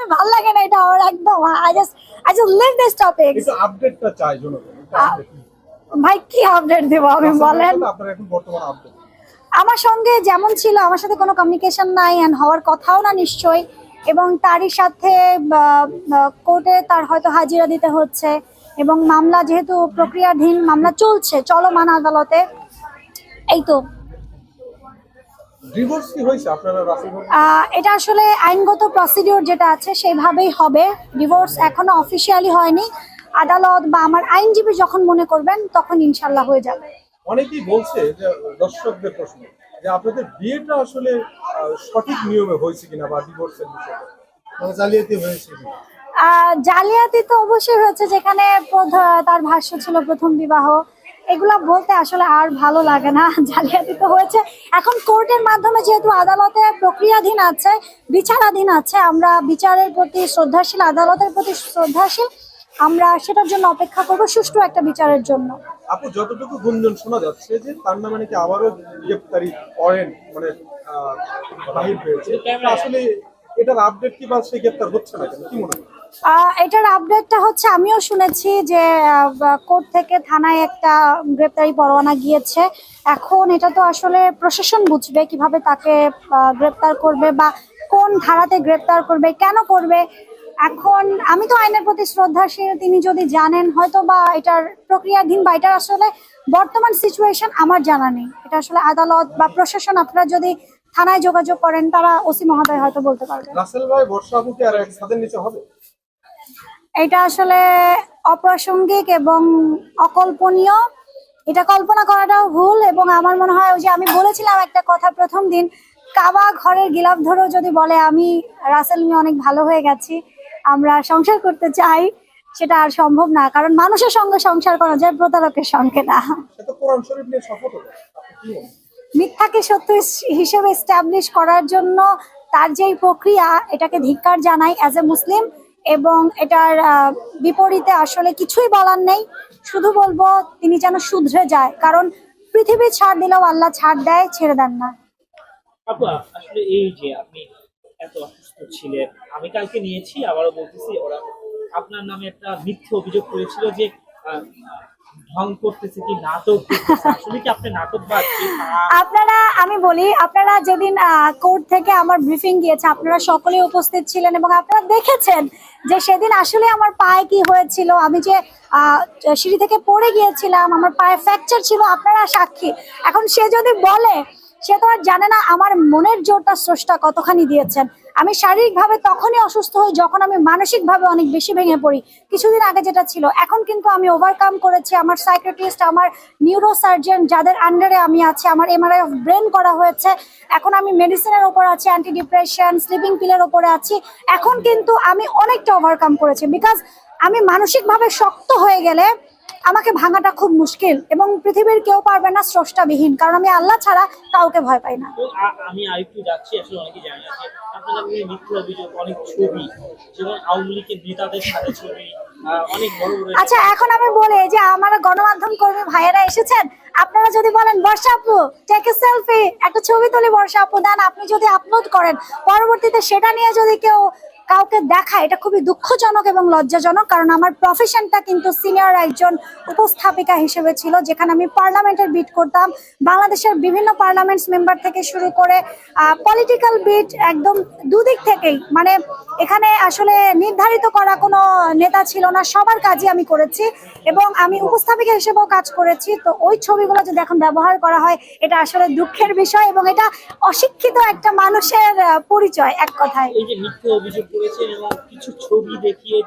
আমি ভালো লাগে না এটা আমার একদম। I just I just leave this topic একটু আপডেটটা চাই জনগণ update। ভাই কি আপডেট দেবো আমি বলেন? আপনার এখন বর্তমান আপডেট আমার সঙ্গে যেমন ছিল আমার সাথে কোনো কমিউনিকেশন নাই অ্যান্ড হওয়ার কথাও না নিশ্চয়ই। এবং তারই সাথে কোর্টে তার হয়তো হাজিরা দিতে হচ্ছে। এবং মামলা যেহেতু প্রক্রিয়াধীন মামলা চলছে চলমান আদালতে। এই তো। ডিভোর্স কি হয়েছে? আপনারা রাসেল ভাই? আহ, এটা আসলে আইনগত প্রসিডিওর যেটা আছে সেইভাবেই হবে। ডিভোর্স এখনও অফিসিয়ালি হয়নি। আদালত বা আমার আইনজীবী যখন মনে করবেন তখন ইনশাল্লাহ হয়ে যাবে। অনেকেই বলছে যে দর্শকদের প্রশ্ন যে আপনাদের বিয়েটা আসলে সঠিক নিয়মে হয়েছে কিনা বা ডিভোর্সের বিষয়ে মানে জালিয়াতি হয়েছে কিনা? জালিয়াতি তো অবশ্যই হয়েছে যেখানে তার ভাষ্য ছিল প্রথম বিবাহ। এগুলা বলতে আসলে আর ভালো লাগে না জালিয়াতি তো হয়েছে। এখন কোর্টের মাধ্যমে যেহেতু আদালতে প্রক্রিয়াধীন আছে, বিচারাধীন আছে, আমরা বিচারের প্রতি শ্রদ্ধাশীল, আদালতের প্রতি শ্রদ্ধাশীল, আমরা সেটার জন্য অপেক্ষা করব সুষ্ঠু একটা বিচারের জন্য। আপু, যতটুকু গুঞ্জন শোনা যাচ্ছে যে তার নামে নাকি আবারও গ্রেপ্তারি করেন মানে বাহির হয়েছে। আসলে এটার আপডেট কি বা সে গ্রেপ্তার হচ্ছে না কেন? কি মনে হয়? এটার আপডেটটা হচ্ছে, আমিও শুনেছি যে কোর্ট থেকে থানায় একটা গ্রেপ্তারি পরোয়ানা গিয়েছে। এখন এটা তো আসলে প্রশাসন বুঝবে কীভাবে তাকে গ্রেপ্তার করবে বা কোন ধারাতে গ্রেপ্তার করবে, কেন করবে। এখন আমি তো আইনের প্রতি শ্রদ্ধাশীল, তিনি যদি জানেন হয়তো বা এটার প্রক্রিয়াধীন বা এটার আসলে বর্তমান সিচুয়েশন আমার জানা নেই। এটা আসলে আদালত বা প্রশাসন, আপনারা যদি থানায় যোগাযোগ করেন, তারা ওসি মহোদয় হয়তো বলতে পারবেন। রাসেল ভাই, বর্ষা আর এক ছাদের নিচে হবে? এটা আসলে অপ্রাসঙ্গিক এবং অকল্পনীয়। এটা কল্পনা করাটাও ভুল এবং আমার মনে হয় ওই যে আমি বলেছিলাম একটা কথা প্রথম দিন কাবা ঘরের গিলাফ ধরেও যদি বলে আমি রাসেল মিয়া অনেক ভালো হয়ে গেছি আমরা সংসার করতে চাই সেটা আর সম্ভব না। কারণ মানুষের সঙ্গে সংসার করা যায় প্রতারকের সঙ্গে না? মিথ্যাকে সত্য হিসেবে এস্টাবলিশ করার জন্য তার যেই প্রক্রিয়া এটাকে ধিক্কার জানাই অ্যাজ এ মুসলিম এবং এটার বিপরীতে আসলে কিছুই বলার নেই। শুধু বলব, তিনি যেন শুধরে যায়। কারণ পৃথিবী ছাড় দিলেও আল্লাহ ছাড় দেয়, ছেড়ে দেন না। আসলে এই যে আপনি এত অসুস্থ ছিলেন, আমি কালকে নিয়েছি, আবারও বলতেছি, ওরা আপনার নামে একটা মিথ্যে অভিযোগ করেছিল যে আপনারা, আমি বলি, আপনারা যেদিন কোর্ট থেকে আমার ব্রিফিং গিয়েছে, আপনারা সকলে উপস্থিত ছিলেন এবং আপনারা দেখেছেন যে সেদিন আসলে আমার পায়ে কি হয়েছিল। আমি যে সিঁড়ি থেকে পড়ে গিয়েছিলাম, আমার পায়ে ফ্র্যাকচার ছিল, আপনারা সাক্ষী। এখন সে যদি বলে, সে তো আর জানে না, আমার মনের জোরটা স্রষ্টা কতখানি দিয়েছেন। আমি শারীরিকভাবে তখনই অসুস্থ হই যখন আমি মানসিকভাবে অনেক বেশি ভেঙে পড়ি। কিছুদিন আগে যেটা ছিল, এখন কিন্তু আমি ওভারকাম করেছি। আমার সাইক্রেটিস্ট আমার নিউরো সার্জন যাদের আন্ডারে আমি আছি, আমার এমআরআই অফ ব্রেন করা হয়েছে। এখন আমি মেডিসিনের ওপর আছি অ্যান্টি ডিপ্রেশন স্লিপিং পিলের ওপরে আছি। এখন কিন্তু আমি অনেকটা ওভারকাম করেছি বিকজ আমি মানসিকভাবে শক্ত হয়ে গেলে আমাকে ভাঙাটা খুব মুশকিল এবং পৃথিবীর কেউ পারবে না স্রষ্টাবিহীন, কারণ আমি আল্লাহ ছাড়া কাউকে ভয় পাই না। আমি আরেকটু যাচ্ছি, আসলে অনেকে জানি আপনারা মিথ্যে অভিযোগ, অনেক ছবি, যেমন আওয়ামী লীগের নেতাদের সাথে ছবি আচ্ছা এখন আমি বলি যে আমার গণমাধ্যম কর্মী ভাইয়েরা এসেছেন। আপনারা যদি বলেন বর্ষা আপু টেক এ সেলফি একটা ছবি তুলি বর্ষা আপু দেন আপনি যদি আপলোড করেন পরবর্তীতে সেটা নিয়ে যদি কেউ কাউকে দেখায় এটা খুবই দুঃখজনক এবং লজ্জাজনক কারণ আমার প্রফেশনটা কিন্তু সিনিয়র একজন উপস্থাপিকা হিসেবে ছিল যেখানে আমি পার্লামেন্টের বিট করতাম। বাংলাদেশের বিভিন্ন পার্লামেন্টস মেম্বার থেকে শুরু করে পলিটিক্যাল বিট একদম দুদিক থেকেই মানে এখানে আসলে নির্ধারিত করা কোনো নেতা ছিল না সবার কাজই আমি করেছি এবং আমি উপস্থাপিকা হিসেবেও কাজ করেছি। তো ওই ছবিগুলো যদি এখন ব্যবহার করা হয়, এটা আসলে দুঃখের বিষয় এবং এটা অশিক্ষিত একটা মানুষের পরিচয় এক কথায়। অভিযোগ করেছেন এবং কিছু ছবি দেখিয়ে